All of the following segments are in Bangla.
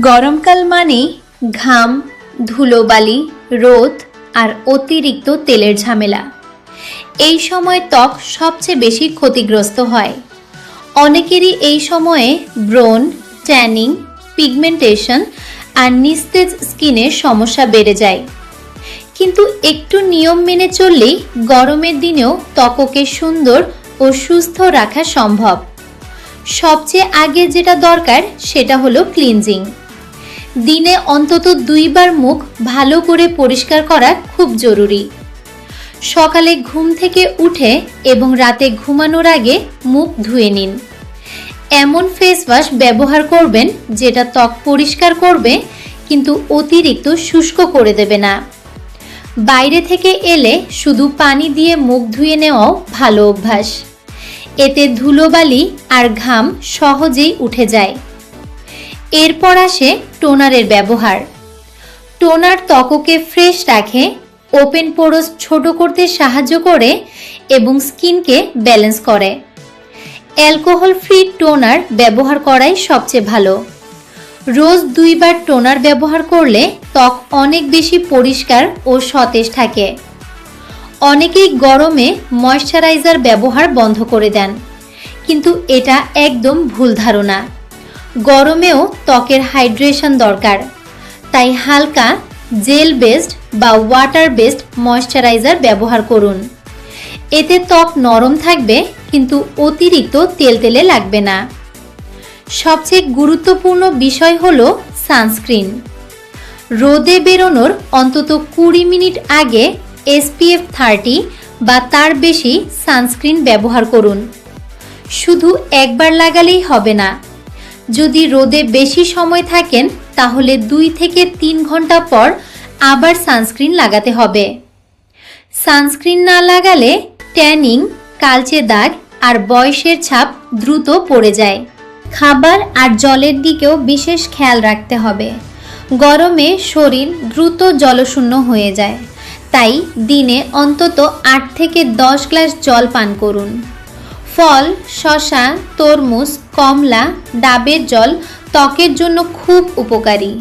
গরমকাল মানেই ঘাম, ধুলোবালি, রোদ আর অতিরিক্ত তেলের ঝামেলা। এই সময় ত্বক সবচেয়ে বেশি ক্ষতিগ্রস্ত হয়। অনেকেরই এই সময়ে ব্রোন ট্যানিং, পিগমেন্টেশন আর নিস্তেজ স্কিনের সমস্যা বেড়ে যায়। কিন্তু একটু নিয়ম মেনে চললেই গরমের দিনেও ত্বককে সুন্দর ও সুস্থ রাখা সম্ভব। সবচেয়ে আগে যেটা দরকার সেটা হলো ক্লিনজিং। দিনে অন্তত দুইবার মুখ ভালো করে পরিষ্কার করা খুব জরুরি। সকালে ঘুম থেকে উঠে এবং রাতে ঘুমানোর আগে মুখ ধুয়ে নিন। এমন ফেস ওয়াশ ব্যবহার করবেন যেটা ত্বক পরিষ্কার করবে, কিন্তু অতিরিক্ত শুষ্ক করে দেবে না। বাইরে থেকে এলে শুধু পানি দিয়ে মুখ ধুয়ে নেওয়াও ভালো অভ্যাস। এতে ধুলোবালি আর ঘাম সহজেই উঠে যায়। এরপর আসে টোনারের ব্যবহার। টোনার ত্বককে ফ্রেশ রাখে, ওপেন পোরস ছোট করতে সাহায্য করে এবং স্কিনকে ব্যালেন্স করে। অ্যালকোহল ফ্রি টোনার ব্যবহার করাই সবচেয়ে ভালো। রোজ দুইবার টোনার ব্যবহার করলে ত্বক অনেক বেশি পরিষ্কার ও সতেজ থাকে। অনেকেই গরমে ময়শ্চারাইজার ব্যবহার বন্ধ করে দেন, কিন্তু এটা একদম ভুল ধারণা। গরমেও ত্বকের হাইড্রেশন দরকার। তাই হালকা জেল বেসড বা ওয়াটার বেসড ময়শ্চারাইজার ব্যবহার করুন। এতে ত্বক নরম থাকবে, কিন্তু অতিরিক্ত তেলতেলে লাগবে না। সবচেয়ে গুরুত্বপূর্ণ বিষয় হল সানস্ক্রিন রোদে বেরোনোর অন্তত কুড়ি মিনিট আগে এসপিএফ থার্টি বা তার বেশি সানস্ক্রিন ব্যবহার করুন। শুধু একবার লাগালেই হবে না যদি রোদে বেশি সময় থাকেন, তাহলে দুই থেকে তিন ঘণ্টা পর আবার সানস্ক্রিন লাগাতে হবে। সানস্ক্রিন না লাগালে ট্যানিং, কালচে দাগ আর বয়সের ছাপ দ্রুত পড়ে যায়। খাবার আর জলের দিকেও বিশেষ খেয়াল রাখতে হবে। গরমে শরীর দ্রুত জলশূন্য হয়ে যায়। তাই দিনে অন্তত আট থেকে দশ গ্লাস জল পান করুন। ফল, শশা, তরমুজ, কমলা, ডাবের জল ত্বকের জন্য খুব উপকারী।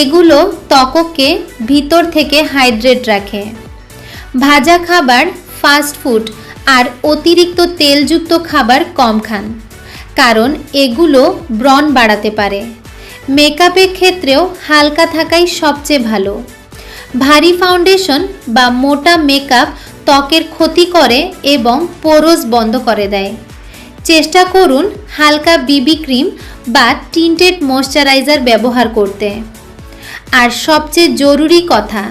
এগুলো ত্বককে ভিতর থেকে হাইড্রেট রাখে। ভাজা খাবার, ফাস্ট ফুড আর অতিরিক্ত তেলযুক্ত খাবার কম খান, কারণ এগুলো ব্রণ বাড়াতে পারে। মেকআপের ক্ষেত্রেও হালকা থাকাই সবচেয়ে ভালো। ভারী ফাউন্ডেশন বা মোটা মেকআপ ত্বকের ক্ষতি করে এবং পোরস বন্ধ করে দেয়। চেষ্টা করুন হালকা বিবি ক্রিম বা টিন্টেড ময়শ্চারাইজার ব্যবহার করতে। আর সবচেয়ে জরুরি কথা,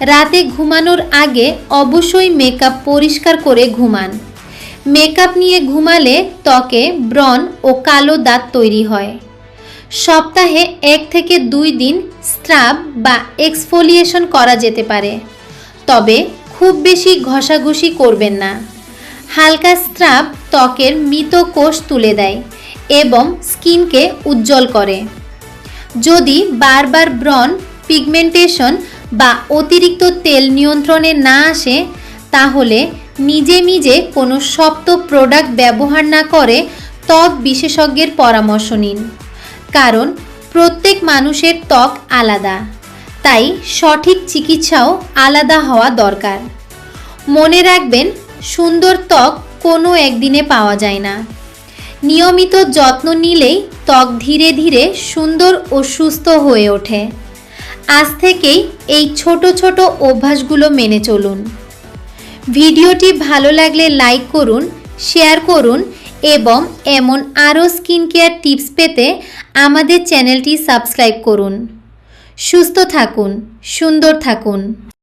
রাতে ঘুমানোর আগে অবশ্যই মেকআপ পরিষ্কার করে ঘুমান। মেকআপ নিয়ে ঘুমালে ত্বকে ব্রণ ও কালো দাঁত তৈরি হয়। সপ্তাহে এক থেকে দুই দিন স্ক্রাব বা এক্সফোলিয়েশন করা যেতে পারে। তবে খুব বেশি ঘষাঘষি করবেন না। হালকা স্ক্রাব ত্বকের মৃত কোষ তুলে দেয় এবং স্কিনকে উজ্জ্বল করে। যদি বারবার ব্রন পিগমেন্টেশন বা অতিরিক্ত তেল নিয়ন্ত্রণে না আসে, তাহলে নিজে নিজে কোনো শক্ত প্রোডাক্ট ব্যবহার না করে ত্বক বিশেষজ্ঞের পরামর্শ নিন। কারণ প্রত্যেক মানুষের ত্বক আলাদা। তাই সঠিক চিকিৎসাও আলাদা হওয়া দরকার। মনে রাখবেন, সুন্দর ত্বক কোনো একদিনে পাওয়া যায় না। নিয়মিত যত্ন নিলেই ত্বক ধীরে ধীরে সুন্দর ও সুস্থ হয়ে ওঠে। আজ থেকেই এই ছোট ছোট অভ্যাসগুলো মেনে চলুন। ভিডিওটি ভালো লাগলে লাইক করুন, শেয়ার করুন এবং এমন আরও স্কিন কেয়ার টিপস পেতে আমাদের চ্যানেলটি সাবস্ক্রাইব করুন। সুস্থ থাকুন সুন্দর থাকুন।